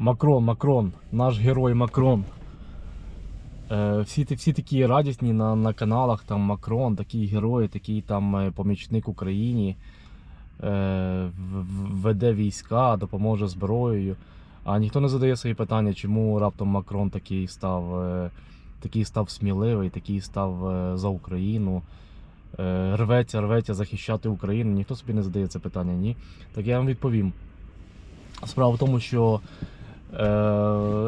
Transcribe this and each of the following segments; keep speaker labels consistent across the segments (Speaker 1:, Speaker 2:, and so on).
Speaker 1: Макрон, Макрон, наш герой Макрон. Е, всі, всі такі радісні на, на каналах, там Макрон, такий герой, такий там е, помічник Україні, е, веде війська, допоможе зброєю. А ніхто не задає свої питання, чому раптом Макрон такий став, такий став сміливий, такий став за Україну. Рветься, рветься захищати Україну. Ніхто собі не задає це питання, ні. Так я вам відповім. Справа в тому, що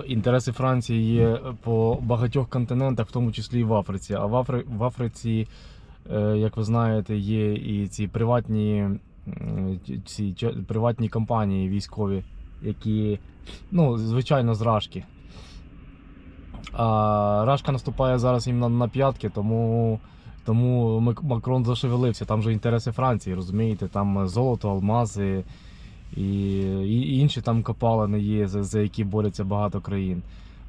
Speaker 1: інтереси Франції є по багатьох континентах, в тому числі і в Африці. А в, Афри, в Африці, е, як ви знаєте, є і ці приватні, ці приватні компанії військові, які, ну, звичайно, з Рашки. А Рашка наступає зараз їм на, на п'ятки, тому. Тому Макрон зашевелився. Там же інтереси Франції, розумієте? Там золото, алмази і, і інші там копалини є, за, за які борються багато країн.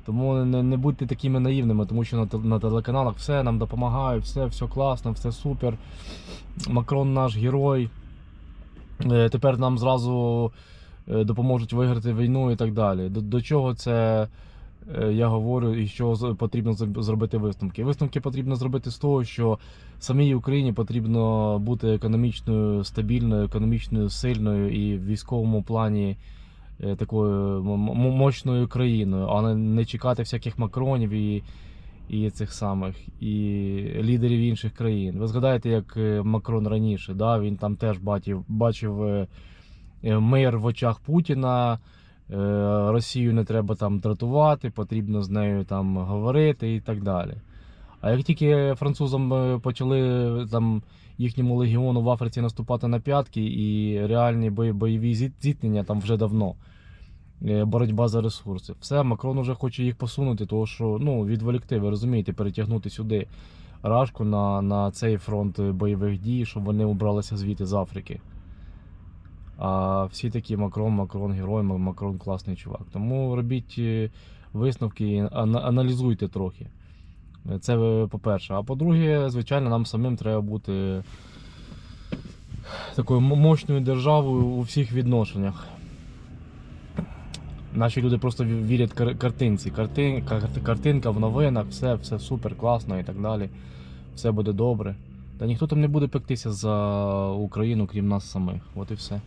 Speaker 1: Тому не, не будьте такими наївними, тому що на, на телеканалах все нам допомагають, все, все класно, все супер. Макрон наш герой. Е, Тепер нам зразу е, допоможуть виграти війну і так далі. До, до чого це я говорю і що потрібно зробити висновки? Висновки потрібно зробити з того, що самій Україні потрібно бути економічною стабільною, економічною сильною і в військовому плані е, такою мощною країною, а не, чекати всяких макронів і, і цих самих і лідерів інших країн. Ви згадаєте, як е, Макрон раніше, да? він там теж бачив, бачив е, е, мир в очах Путіна. Е, Росію не треба там дратувати, потрібно з нею там говорити і так далі. А як тільки французам е, почали там їхньому легіону в Африці наступати на п'ятки і реальні бойові зіт- зіткнення там вже давно. е, Боротьба за ресурси. Все, Макрон вже хоче їх посунути, тому що ну, відволікти, ви розумієте, перетягнути сюди рашку на, на цей фронт бойових дій, щоб вони убралися звідти з Африки. А всі такі Макрон, Макрон герой, Макрон класний чувак. Тому робіть е, висновки і аналізуйте трохи. Це е, по-перше. А по-друге, звичайно, нам самим треба бути такою мощною державою у всіх відношеннях. Наші люди просто вірять картинці. Картин, картинка в новинах, все, все супер, класно і так далі. Все буде добре. Та ніхто там не буде пектися за Україну, крім нас самих. От і все.